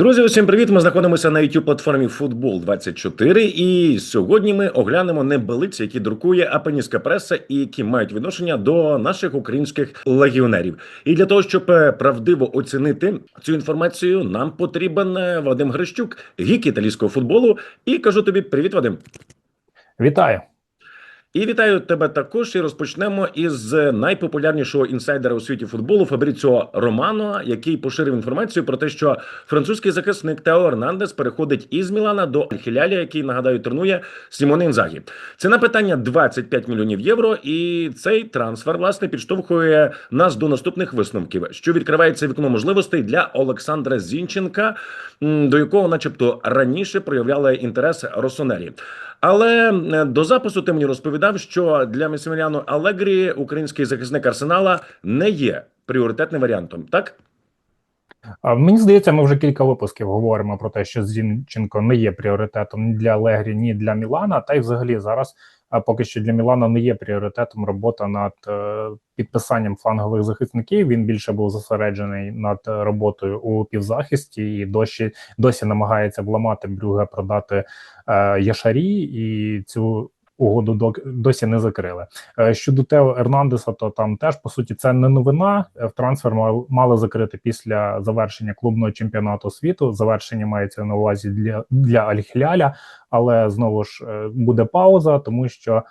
Друзі, усім привіт! Ми знаходимося на youtube платформі Футбол 24 І сьогодні ми оглянемо небелиці, які друкує апеніська преса і які мають відношення до наших українських легіонерів. І для того, щоб е, правдиво оцінити цю інформацію, нам потрібен е, Вадим Грищук, гік італійського футболу. І кажу тобі привіт, Вадим. Вітаю. І вітаю тебе також. І розпочнемо із найпопулярнішого інсайдера у світі футболу Фабріціо Романо, який поширив інформацію про те, що французький захисник Тео Ернандес переходить із Мілана до Альхіляля, який нагадаю тренує Сімоне Інзагі. Ціна питання 25 мільйонів євро. І цей трансфер власне підштовхує нас до наступних висновків, що відкривається вікно можливостей для Олександра Зінченка, до якого, начебто, раніше проявляли інтерес Росонері. Але до запису ти мені розповідав, що для Месіміляно Алегрі український захисник арсенала не є пріоритетним варіантом, так? Мені здається, ми вже кілька випусків говоримо про те, що Зінченко не є пріоритетом ні для Алегрі, ні для Мілана. Та й взагалі зараз а поки що для Мілана не є пріоритетом робота над е, підписанням флангових захисників. Він більше був зосереджений над роботою у півзахисті і досі досі намагається вламати Брюге, продати е, Яшарі і цю угоду досі не закрили. Е, щодо Тео Ернандеса, то там теж по суті це не новина. Е, в трансфер мали закрити після завершення клубного чемпіонату світу. Завершення мається на увазі для для Аль-Хіляля, але знову ж е, буде пауза, тому що.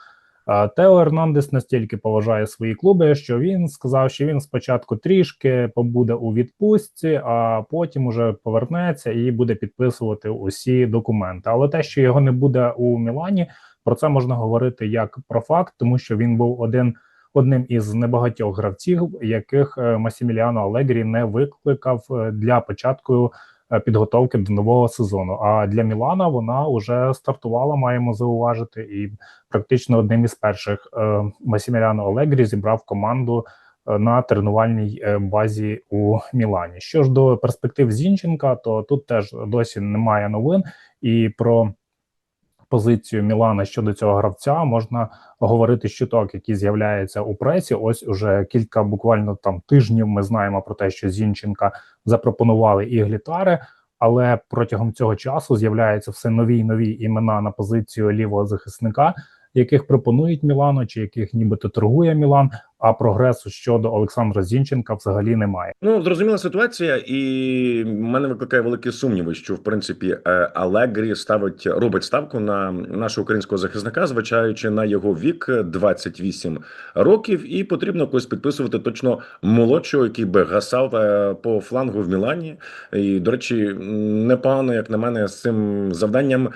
Тео Ернандес настільки поважає свої клуби, що він сказав, що він спочатку трішки побуде у відпустці, а потім уже повернеться і буде підписувати усі документи. Але те, що його не буде у Мілані, про це можна говорити як про факт, тому що він був один одним із небагатьох гравців, яких е, Масіміліано Алегрі не викликав е, для початку підготовки до нового сезону. А для Мілана вона вже стартувала, маємо зауважити, і практично одним із перших Масіміляно Олегрі зібрав команду. На тренувальній базі у Мілані. Що ж до перспектив Зінченка, то тут теж досі немає новин, і про позицію Мілана щодо цього гравця можна говорити з чуток, які з'являються у пресі. Ось уже кілька буквально там тижнів. Ми знаємо про те, що Зінченка запропонували і глітари. Але протягом цього часу з'являються все нові й нові імена на позицію лівого захисника, яких пропонують Мілану, чи яких нібито торгує Мілан а прогресу щодо Олександра Зінченка взагалі немає. Ну зрозуміла ситуація, і мене викликає великі сумніви, що в принципі е, Алегрі ставить робить ставку на нашого українського захисника, звичаючи на його вік 28 років, і потрібно когось підписувати точно молодшого, який би гасав е, по флангу в Мілані. І до речі, непогано, як на мене, з цим завданням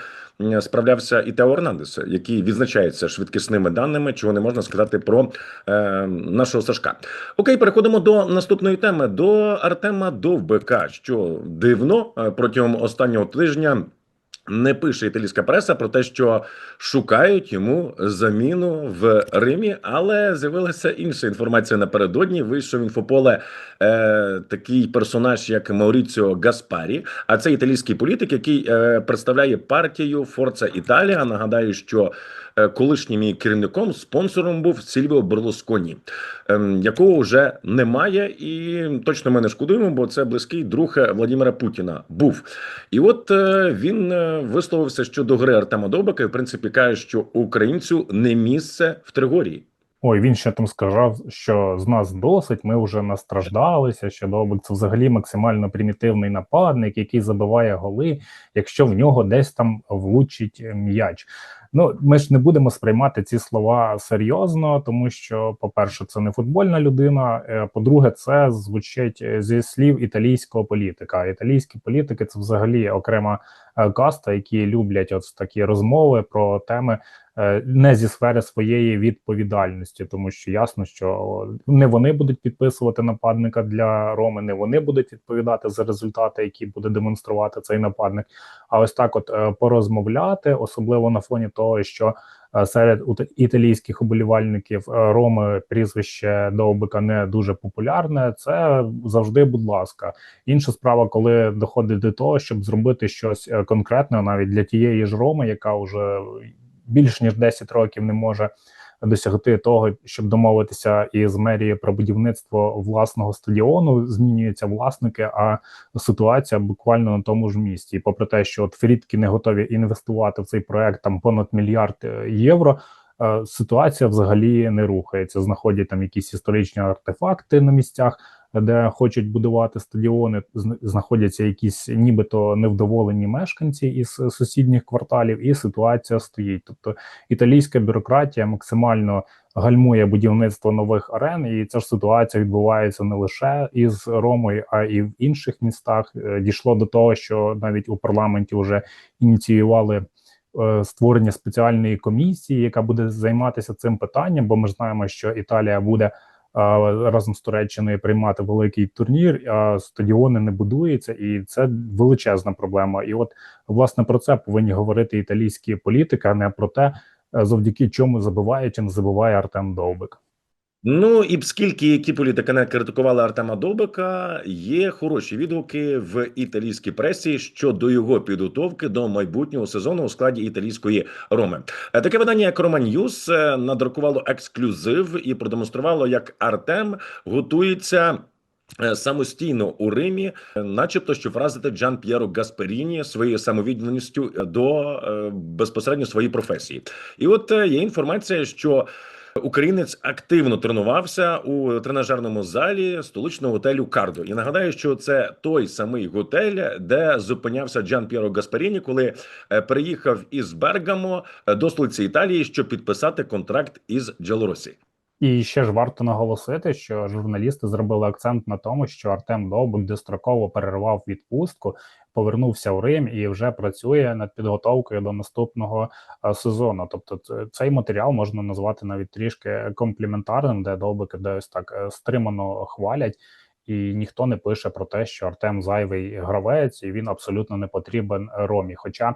справлявся і Тео Орнандес, який відзначається швидкісними даними, чого не можна сказати про е, нашого Сашка. Окей, переходимо до наступної теми до Артема Довбика. Що дивно е, протягом останнього тижня. Не пише італійська преса про те, що шукають йому заміну в Римі, але з'явилася інша інформація напередодні. Вийшов в інфополе е, такий персонаж, як Мауріціо Гаспарі. А це італійський політик, який е, представляє партію Форца Італія. Нагадаю, що колишнім її керівником спонсором був Сільвіо Берлусконі, ем, якого вже немає, і точно ми не шкодуємо, бо це близький друг Владимира Путіна був. І от е, він е, висловився щодо гри Артема Довбика. і, В принципі, каже, що українцю не місце в Тригорії. Ой, він ще там сказав, що з нас досить, ми вже настраждалися. Що Довбик це взагалі максимально примітивний нападник, який забиває голи, якщо в нього десь там влучить м'яч. Ну, ми ж не будемо сприймати ці слова серйозно, тому що, по-перше, це не футбольна людина. Е, по-друге, це звучить зі слів італійського політика. Італійські політики це взагалі окрема е, каста, які люблять от такі розмови про теми не зі сфери своєї відповідальності, тому що ясно, що не вони будуть підписувати нападника для Роми, не вони будуть відповідати за результати, які буде демонструвати цей нападник. А ось так, от порозмовляти, особливо на фоні того що е, серед італійських уболівальників е, Роми прізвище Довбика не дуже популярне. Це завжди, будь ласка. Інша справа, коли доходить до того, щоб зробити щось е, конкретне, навіть для тієї ж Роми, яка вже більш ніж 10 років не може досягти того, щоб домовитися із мерією про будівництво власного стадіону. Змінюються власники, а ситуація буквально на тому ж місці. І попри те, що от Фрідки не готові інвестувати в цей проект там понад мільярд е, євро. е, Ситуація взагалі не рухається. Знаходять там якісь історичні артефакти на місцях, де хочуть будувати стадіони. Знаходяться якісь нібито невдоволені мешканці із сусідніх кварталів, і ситуація стоїть. Тобто італійська бюрократія максимально гальмує будівництво нових арен, і ця ж ситуація відбувається не лише із Ромою, а і в інших містах. Е, Дійшло до того, що навіть у парламенті вже ініціювали е, створення спеціальної комісії, яка буде займатися цим питанням. Бо ми знаємо, що Італія буде. Разом з Туреччиною приймати великий турнір, а стадіони не будуються, і це величезна проблема. І от власне про це повинні говорити італійські політики, а не про те, завдяки чому забиває чи не забиває Артем Довбик. Ну і скільки які політики критикували Артема Довбика, є хороші відгуки в італійській пресі щодо його підготовки до майбутнього сезону у складі італійської Роми. Е, Таке видання, як Рома Ньюс, е, надрукувало ексклюзив і продемонструвало, як Артем готується. е, Самостійно у Римі, начебто, щоб вразити Джан П'єро Гасперіні своєю самовідданістю до безпосередньо своєї професії. І от є інформація, що Українець активно тренувався у тренажерному залі столичного готелю Кардо. І нагадаю, що це той самий готель, де зупинявся Джан П'єро Гасперіні, коли е, переїхав із Бергамо е, до столиці Італії, щоб підписати контракт із Джелоросі. І ще ж варто наголосити, що журналісти зробили акцент на тому, що Артем Довбик достроково перервав відпустку, повернувся в Рим і вже працює над підготовкою до наступного е, сезону. Тобто, цей матеріал можна назвати навіть трішки компліментарним, де Довбика десь так е, стримано хвалять. І ніхто не пише про те, що Артем зайвий гравець, і він абсолютно не потрібен Ромі. Хоча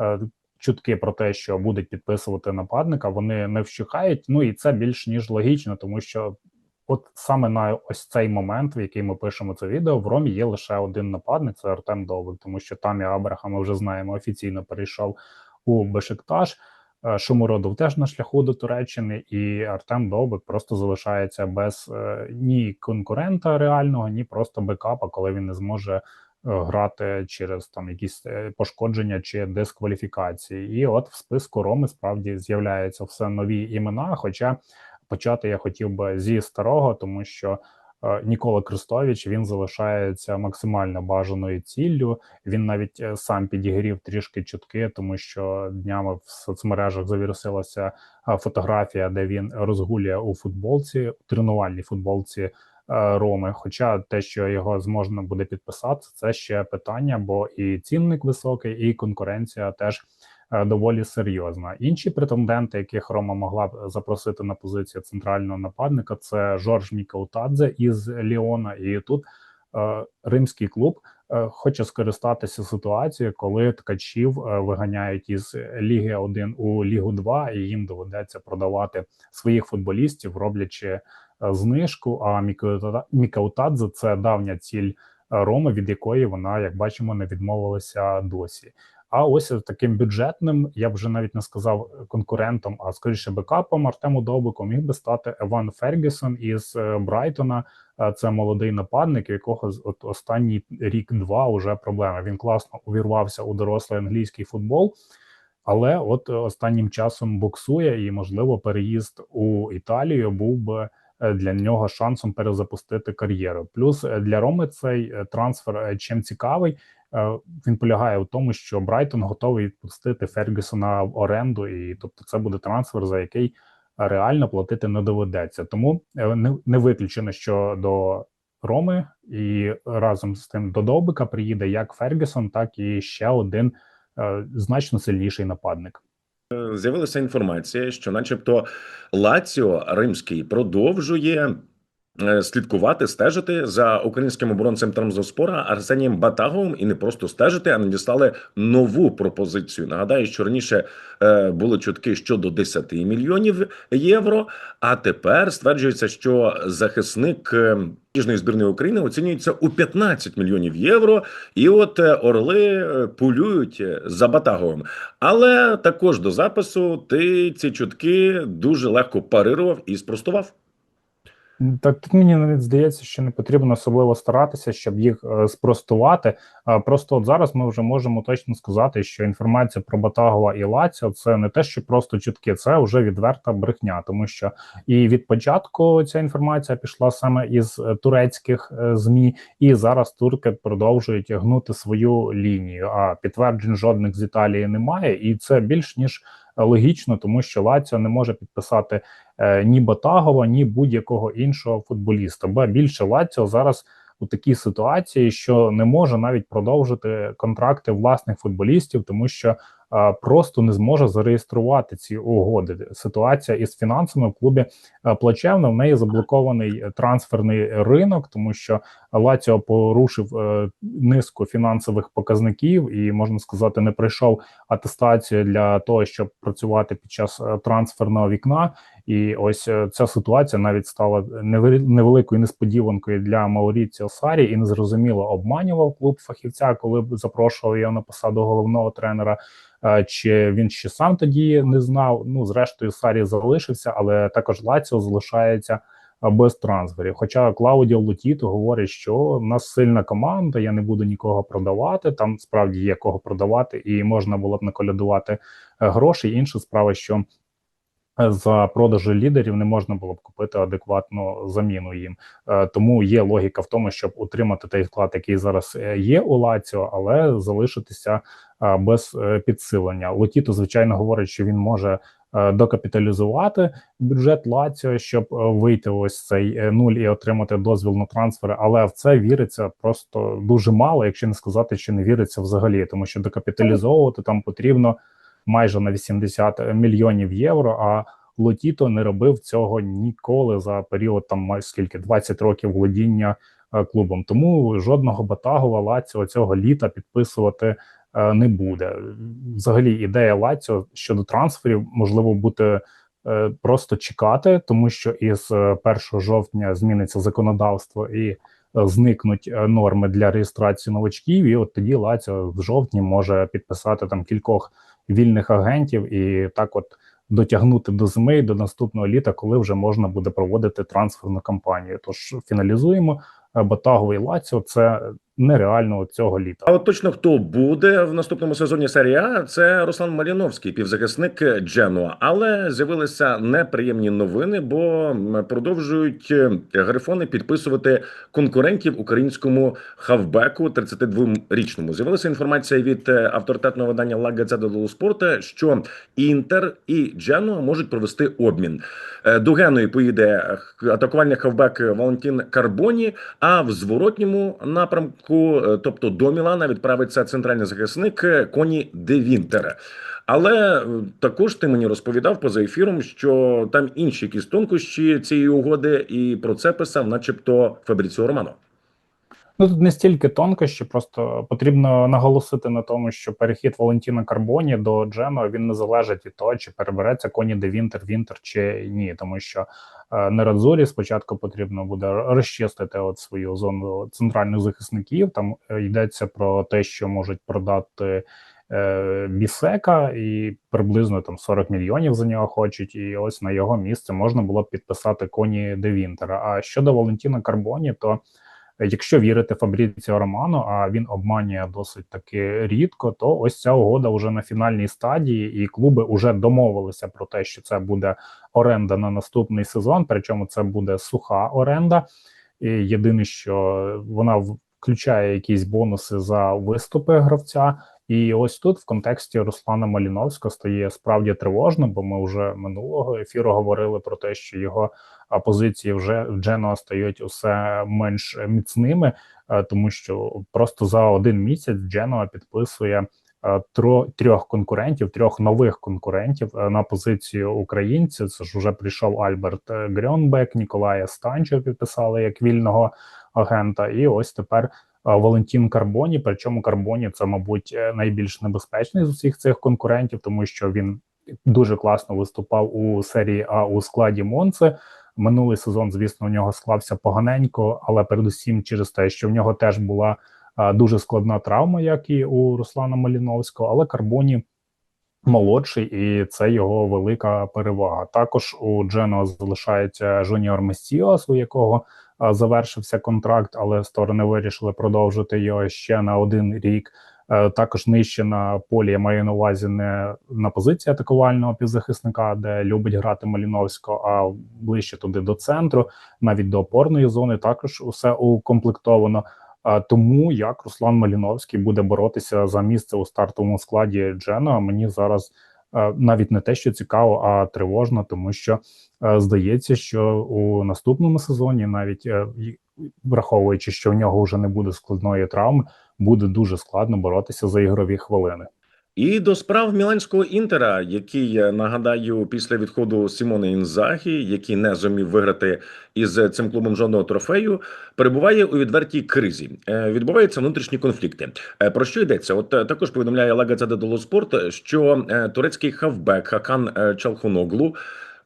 е, чутки про те, що будуть підписувати нападника, вони не вщухають. Ну і це більш ніж логічно, тому що от саме на ось цей момент, в який ми пишемо це відео, в Ромі є лише один нападник, це Артем Довбик, тому що там і Абрахам ми вже знаємо, офіційно перейшов у Бешикташ. Е, Шумородов теж на шляху до Туреччини, і Артем Довбик просто залишається без е, ні конкурента реального, ні просто бекапа, коли він не зможе е, грати через там якісь пошкодження чи дискваліфікації. І от в списку Роми справді з'являються все нові імена. Хоча почати я хотів би зі старого, тому що е, Нікола Крестович він залишається максимально бажаною ціллю. Він навіть е, сам підігрів трішки чутки, тому що днями в соцмережах завірусилася е, фотографія, де він розгулює у футболці, у тренувальній футболці Роми. Хоча те, що його зможна буде підписати, це ще питання, бо і цінник високий, і конкуренція теж доволі серйозна. Інші претенденти, яких Рома могла б запросити на позицію центрального нападника, це Жорж Мікаутадзе із Ліона. І тут е, римський клуб е, хоче скористатися ситуацією, коли ткачів е, виганяють із Ліги 1 у Лігу 2, і їм доведеться продавати своїх футболістів, роблячи е, знижку. А Мікаутадзе – це давня ціль е, Роми, від якої вона, як бачимо, не відмовилася досі. А ось таким бюджетним, я б вже навіть не сказав конкурентом, а скоріше бекапом Артему Довбику міг би стати Еван Фергюсон із е, Брайтона. Е, Це молодий нападник, у якого от останній рік-два вже проблеми. Він класно увірвався у дорослий англійський футбол, але от е, останнім часом боксує, і можливо переїзд у Італію був би е, для нього шансом перезапустити кар'єру. Плюс е, для Роми цей е, трансфер е, чим цікавий. Е, Він полягає в тому, що Брайтон готовий відпустити Фергюсона в оренду, і тобто це буде трансфер, за який реально платити не доведеться. Тому е, не, не виключено, що до Роми і разом з тим до Довбика приїде як Фергюсон, так і ще один е, значно сильніший нападник. З'явилася інформація, що, начебто, Лаціо римський продовжує слідкувати, стежити за українським оборонцем Трамзоспора Арсенієм Батаговим і не просто стежити, а надіслали нову пропозицію. Нагадаю, що раніше е, були чутки щодо 10 мільйонів євро. А тепер стверджується, що захисник е, Ніжної збірної України оцінюється у 15 мільйонів євро. І от е, орли е, полюють е, за Батаговим. Але також до запису ти ці чутки дуже легко парирував і спростував. Так тут мені навіть здається, що не потрібно особливо старатися, щоб їх е, спростувати. А просто от зараз ми вже можемо точно сказати, що інформація про Батагова і Лаціо це не те, що просто чутки, це вже відверта брехня, тому що і від початку ця інформація пішла саме із е, турецьких е, змі, і зараз турки продовжують гнути свою лінію. А підтверджень жодних з Італії немає, і це більш ніж логічно, тому що Лаціо не може підписати е, ні Батагова, ні будь-якого іншого футболіста. Ба більше Лаціо зараз у такій ситуації, що не може навіть продовжити контракти власних футболістів, тому що просто не зможе зареєструвати ці угоди. Ситуація із фінансами в клубі е, плачевна. В неї заблокований трансферний ринок, тому що Лаціо порушив е, низку фінансових показників і можна сказати, не пройшов атестацію для того, щоб працювати під час е, трансферного вікна. І ось е, ця ситуація навіть стала неве- невеликою несподіванкою для Мауріціо Сарі, і незрозуміло обманював клуб фахівця, коли запрошував його на посаду головного тренера. Чи він ще сам тоді не знав? Ну, зрештою, Сарі залишився, але також Лаціо залишається без трансферів. Хоча Клаудіо Лутіто говорить, що в нас сильна команда, я не буду нікого продавати. Там справді є кого продавати, і можна було б наколядувати е, гроші. Інша справа, що е, за продажі лідерів не можна було б купити адекватну заміну їм. Е, Тому є логіка в тому, щоб утримати той склад, який зараз є у Лаціо, але залишитися без е, підсилення. Лотіто, звичайно, говорить, що він може е, докапіталізувати бюджет Лаціо, щоб е, вийти ось цей нуль і отримати дозвіл на трансфери. Але в це віриться просто дуже мало, якщо не сказати, що не віриться взагалі, тому що докапіталізовувати там потрібно майже на 80 мільйонів євро. А Лотіто не робив цього ніколи за період там скільки 20 років володіння клубом. Тому жодного Батагова Лаціо цього літа підписувати не буде. Взагалі, ідея Лаціо щодо трансферів можливо бути е, просто чекати, тому що із е, 1 жовтня зміниться законодавство і е, зникнуть е, норми для реєстрації новачків. І от тоді Лаціо в жовтні може підписати там кількох вільних агентів і так, от дотягнути до зими до наступного літа, коли вже можна буде проводити трансферну кампанію. Тож фіналізуємо е, Батагова і Лаціо. Це нереально цього літа. А от точно хто буде в наступному сезоні серії А, це Руслан Маріновський, півзахисник Дженуа. Але з'явилися неприємні новини, бо продовжують е, грифони підписувати конкурентів українському хавбеку 32-річному. З'явилася інформація від е, авторитетного видання La Gazzetta dello Sport, що Інтер і Дженуа можуть провести обмін. Е, До Геної поїде атакувальний хавбек Валентин Карбоні. А в зворотньому напрямку, е, тобто до Мілана, відправиться центральний захисник е, Коні Де Вінтер. Але е, також ти мені розповідав поза ефіром, що там інші якісь тонкощі цієї угоди, і про це писав, начебто, Фабріціо Романо. Ну тут не стільки тонкощі, просто потрібно наголосити на тому, що перехід Валентіна Карбоні до Джено він не залежить від того, чи перебереться коні де Вінтер, Вінтер чи ні, тому що на Радзорі спочатку потрібно буде розчистити от свою зону центральних захисників. Там е, йдеться про те, що можуть продати. е, Бісека і приблизно там 40 мільйонів за нього хочуть, і ось на його місце можна було б підписати коні Девінтера. А щодо Валентіна Карбоні, то Якщо вірити Фабріціо Романо, а він обманює досить таки рідко, то ось ця угода вже на фінальній стадії, і клуби вже домовилися про те, що це буде оренда на наступний сезон. Причому це буде суха оренда. І єдине, що вона включає якісь бонуси за виступи гравця. І ось тут, в контексті Руслана Маліновського, стає справді тривожно, бо ми вже минулого ефіру говорили про те, що його позиції вже в Дженоа стають усе менш міцними, тому що просто за один місяць Дженоа підписує трьох конкурентів, трьох нових конкурентів е, на позицію українців. Це ж вже прийшов Альберт е, Грьонбек, Ніколая Станчо підписали як вільного агента. І ось тепер Валентін Карбоні. Причому Карбоні це, мабуть, е, найбільш небезпечний з усіх цих конкурентів, тому що він дуже класно виступав у серії А у складі Монце. Минулий сезон, звісно, у нього склався поганенько, але передусім через те, що в нього теж була дуже складна травма, як і у Руслана Маліновського, але Карбоні молодший, і це його велика перевага. Також у Джено залишається Жуніор Месіос, у якого завершився контракт, але сторони вирішили продовжити його ще на один рік. Е, Також нижче на полі я маю на увазі не на позиції атакувального півзахисника, де любить грати Маліновського, а ближче туди до центру, навіть до опорної зони. Також усе укомплектовано. Тому як Руслан Маліновський буде боротися за місце у стартовому складі Джена, мені зараз навіть не те, що цікаво, а тривожно, тому що е, здається, що у наступному сезоні, навіть е, враховуючи, що в нього вже не буде складної травми, буде дуже складно боротися за ігрові хвилини. І до справ міланського інтера, який нагадаю, після відходу Сімони Інзагі, який не зумів виграти із цим клубом жодного трофею, перебуває у відвертій кризі. Е, Відбуваються внутрішні конфлікти. Е, Про що йдеться? От е, також повідомляє Лагацеда Долоспорт, що турецький хавбек Хакан Чалхуноглу.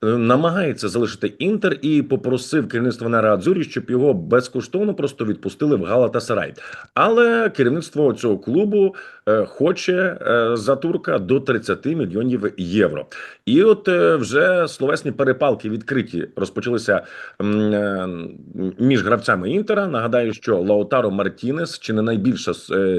Е, Намагається залишити інтер і попросив керівництво Нера Адзурі, щоб його безкоштовно просто відпустили в Галатасарай. Але керівництво цього клубу е, хоче е, за турка до 30 мільйонів євро. І от вже словесні перепалки відкриті розпочалися між гравцями інтера. Нагадаю, що Лаутаро Мартінес, чи не найбільша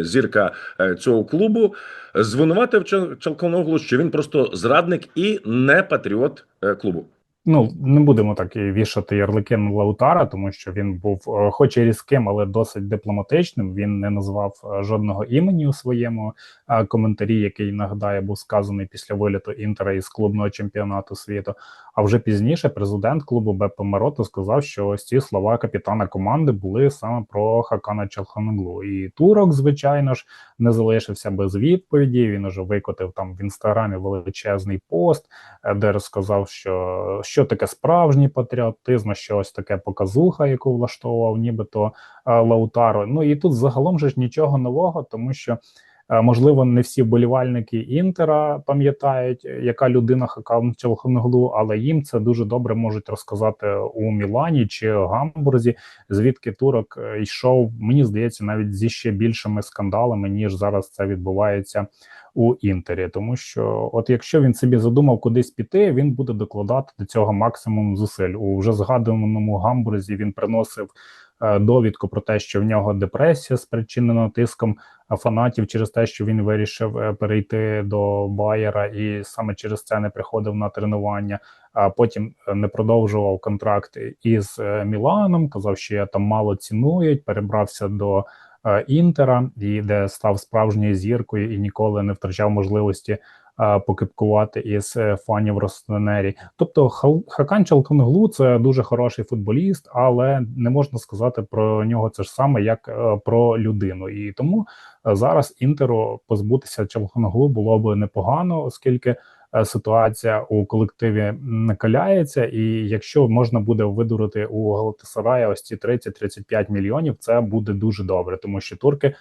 зірка цього клубу, звинуватив Чал- Чалконоглу, що він просто зрадник і не патріот е, клубу. Ну не будемо так і вішати на Лаутара, тому що він був, е, хоч і різким, але досить дипломатичним. Він не назвав е, жодного імені у своєму коментарі, який нагадає був сказаний після виліту інтера із клубного чемпіонату світу. А вже пізніше президент клубу Беппе Марото сказав, що ось ці слова капітана команди були саме про Хакана Чалханоглу. І турок, звичайно ж, не залишився без відповіді. Він уже викотив там в інстаграмі величезний пост, е, де розказав, що що таке справжній патріотизм, що ось таке показуха, яку влаштовував нібито е, Лаутаро. Ну і тут загалом же ж нічого нового, тому що. Е, Можливо, не всі вболівальники Інтера пам'ятають, яка людина Хакан Челхоноглу, але їм це дуже добре можуть розказати у Мілані чи Гамбурзі, звідки турок е, йшов. Мені здається, навіть зі ще більшими скандалами, ніж зараз це відбувається у Інтері. Тому що, от якщо він собі задумав кудись піти, він буде докладати до цього максимум зусиль. У вже згаданому Гамбурзі він приносив е, довідку про те, що в нього депресія спричинена тиском е, фанатів через те, що він вирішив е, перейти до Байера, і саме через це не приходив на тренування. А потім е, не продовжував контракт із е, Міланом. Казав, що я там мало цінують. Перебрався до е, Інтера, і де став справжньою зіркою і ніколи не втрачав можливості е, покипкувати із е, фанів Росненері. Тобто, Хакан Чалконглу це дуже хороший футболіст, але не можна сказати про нього це ж саме як е, про людину. І тому е, зараз інтеру позбутися Чалконглу було б непогано, оскільки. е, Ситуація у колективі накаляється, і якщо можна буде видурити у Галатасарая ось ці 30-35 мільйонів, це буде дуже добре, тому що турки е,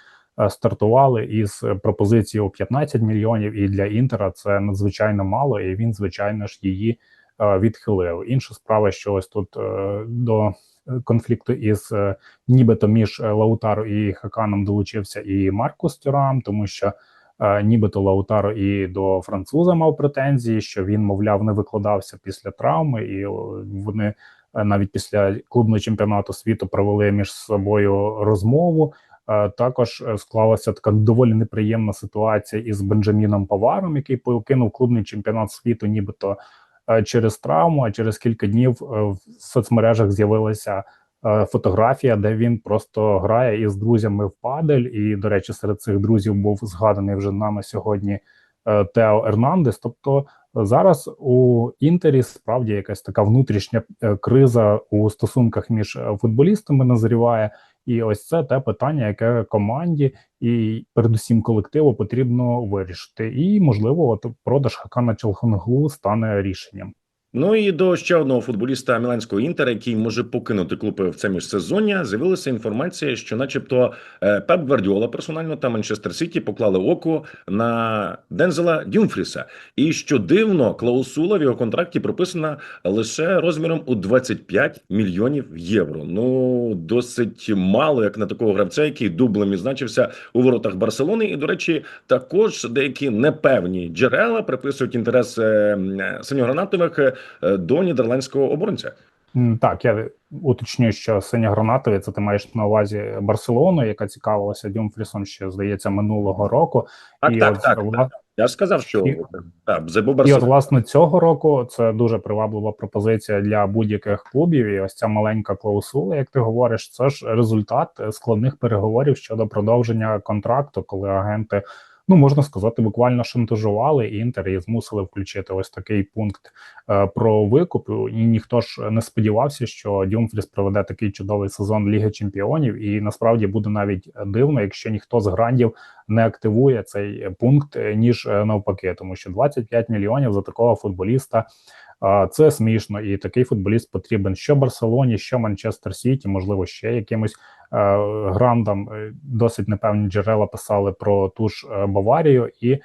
стартували із пропозицією у 15 мільйонів, і для інтера це надзвичайно мало, і він, звичайно ж, її е, відхилив. Інша справа, що ось тут е, до конфлікту із е, нібито між е, Лаутаро і Хаканом долучився і Маркус Тюрам, тому що. е, Нібито Лаутаро і до француза мав претензії, що він, мовляв, не викладався після травми, і вони е, навіть після клубного чемпіонату світу провели між собою розмову. Е, Також е, склалася така доволі неприємна ситуація із Бенджаміном Паваром, який покинув клубний чемпіонат світу, нібито е, через травму. А через кілька днів в соцмережах з'явилася фотографія, де він просто грає із друзями в падель. І, до речі, серед цих друзів був згаданий вже нами сьогодні Тео Ернандес. Тобто зараз у Інтері справді якась така внутрішня криза у стосунках між футболістами назріває. І ось це те питання, яке команді і передусім колективу потрібно вирішити. І можливо, от продаж Хакана Челхонгу стане рішенням. Ну і до ще одного футболіста міланського інтера, який може покинути клуб в це міжсезоння, з'явилася інформація, що, начебто, е, Пеп Гвардіола персонально та Манчестер Сіті поклали око на Дензела Дюмфріса. І що дивно, клаусула в його контракті прописана лише розміром у 25 мільйонів євро. Ну досить мало, як на такого гравця, який дублем відзначився у воротах Барселони. І, до речі, також деякі непевні джерела приписують інтерес е, синьогранатових е, до нідерландського оборонця. Так, я уточню, що синьогранатові це ти маєш на увазі Барселону, яка цікавилася Дюмфрісом ще здається минулого року. Так, і так, от, так, вла- Я ж сказав, що І- так, І от, власне, цього року це дуже приваблива пропозиція для будь-яких клубів. І ось ця маленька клаусула, як ти говориш, це ж результат е, складних переговорів щодо продовження контракту, коли агенти. Ну, можна сказати, буквально шантажували інтер і змусили включити ось такий пункт е, про викуп. І ніхто ж не сподівався, що Дюмфріс проведе такий чудовий сезон Ліги Чемпіонів. І насправді буде навіть дивно, якщо ніхто з грандів не активує цей пункт, е, ніж е, навпаки, тому що 25 мільйонів за такого футболіста. Це смішно, і такий футболіст потрібен що Барселоні, що Манчестер Сіті, можливо, ще якимось е, грандам. Е, Досить непевні джерела писали про ту ж е, Баварію, і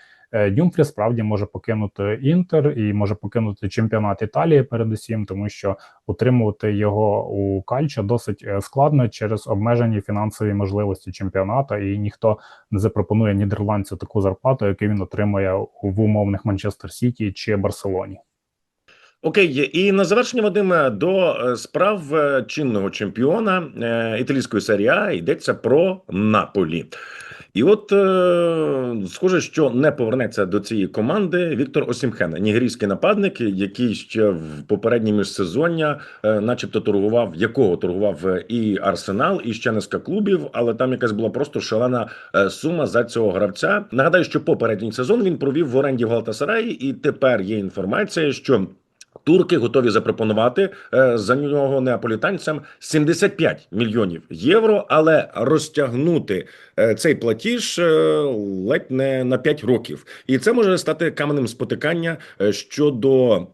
Дюмфрі справді може покинути Інтер і може покинути чемпіонат Італії, передусім, тому що утримувати його у Кальчо досить складно через обмежені фінансові можливості чемпіонату, і ніхто не запропонує нідерландцю таку зарплату, яку він отримує в умовних Манчестер Сіті чи Барселоні. Окей, і на завершення Вадиме до е, справ е, чинного чемпіона е, італійської серії А йдеться про Наполі. І от схоже, що не повернеться до цієї команди Віктор Осімхен, нігерійський нападник, який ще в попереднє міжсезоння, начебто, торгував, якого торгував і Арсенал, і ще низка клубів, але там якась була просто шалена сума за цього гравця. Нагадаю, що попередній сезон він провів в оренді в Галтасараї, і тепер є інформація, що. Турки готові запропонувати е, за нього неаполітанцям 75 мільйонів євро, але розтягнути е, цей платіж е, ледь не на 5 років, і це може стати каменем спотикання щодо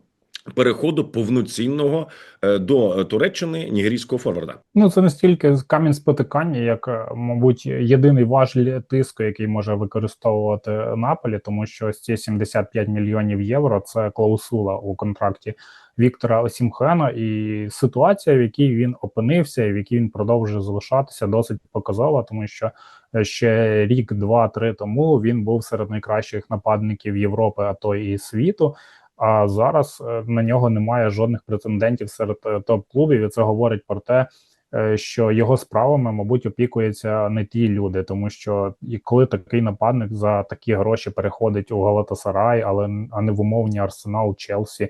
переходу повноцінного е, до Туреччини нігерійського форварда. Ну це не стільки камінь спотикання, як, е, мабуть, єдиний важіль тиску, який може використовувати Наполі, тому що ось ці 75 мільйонів євро це клаусула у контракті Віктора Осімхена, і ситуація, в якій він опинився, і в якій він продовжує залишатися, досить показова, тому що е, ще рік, два-три тому він був серед найкращих нападників Європи, а то і світу. А зараз е, на нього немає жодних претендентів серед е, топ-клубів. І це говорить про те, е, що його справами, мабуть, опікуються не ті люди, тому що і коли такий нападник за такі гроші переходить у Галатасарай, але а не в умовні Арсенал, Челсі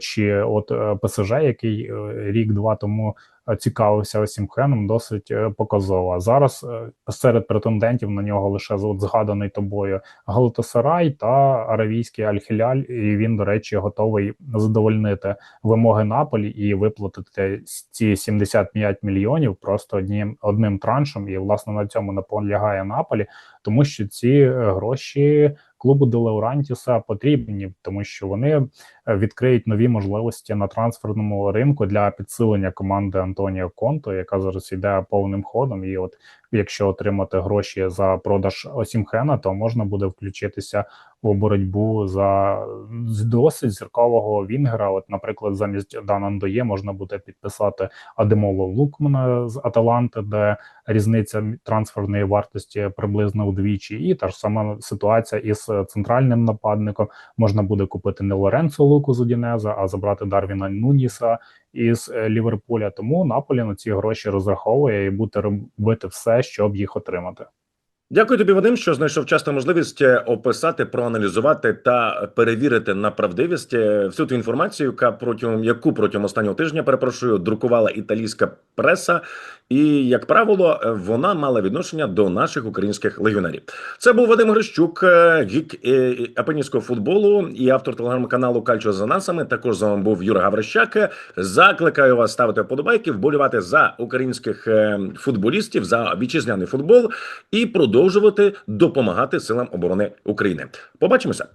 чи от е, ПСЖ, який е, рік-два тому е, цікавився Осімхеном, досить е, показово. Зараз е, серед претендентів на нього лише от згаданий тобою Галатасарай та Аравійський Аль-Хіляль, і він, до речі, готовий задовольнити вимоги Наполі і виплатити ці 75 мільйонів просто одним одним траншем. І власне на цьому наполягає Наполі, тому що ці е, гроші клубу Делеурантіса потрібні, тому що вони е, відкриють нові можливості на трансферному ринку для підсилення команди Антоніо Конто, яка зараз йде повним ходом. І от якщо отримати гроші за продаж Осімхена, то можна буде включитися боротьбу за досить зіркового Вінгера. От, наприклад, замість Дана Ндоє можна буде підписати Адемоло Лукмана з Аталанти, де різниця трансферної вартості приблизно вдвічі, і та ж сама ситуація із центральним нападником. Можна буде купити не Лоренцо Луку з Удінеза, а забрати Дарвіна Нуніса із е, Ліверпуля. Тому Наполі на ці гроші розраховує і буде робити все, щоб їх отримати. Дякую тобі, Вадим, що знайшов час та можливість е, описати, проаналізувати та перевірити на правдивість е, всю ту інформацію, яка протягом яку протягом останнього тижня перепрошую друкувала італійська преса, і як правило, е, вона мала відношення до наших українських легіонерів. Це був Вадим Грищук, гік апенінського футболу і автор телеграм-каналу Кальчо за насами. Також з вами був Юра Гаврищак. Закликаю вас ставити вподобайки, вболівати за українських футболістів за вітчизняний футбол і продовжувати допомагати силам оборони України. Побачимося.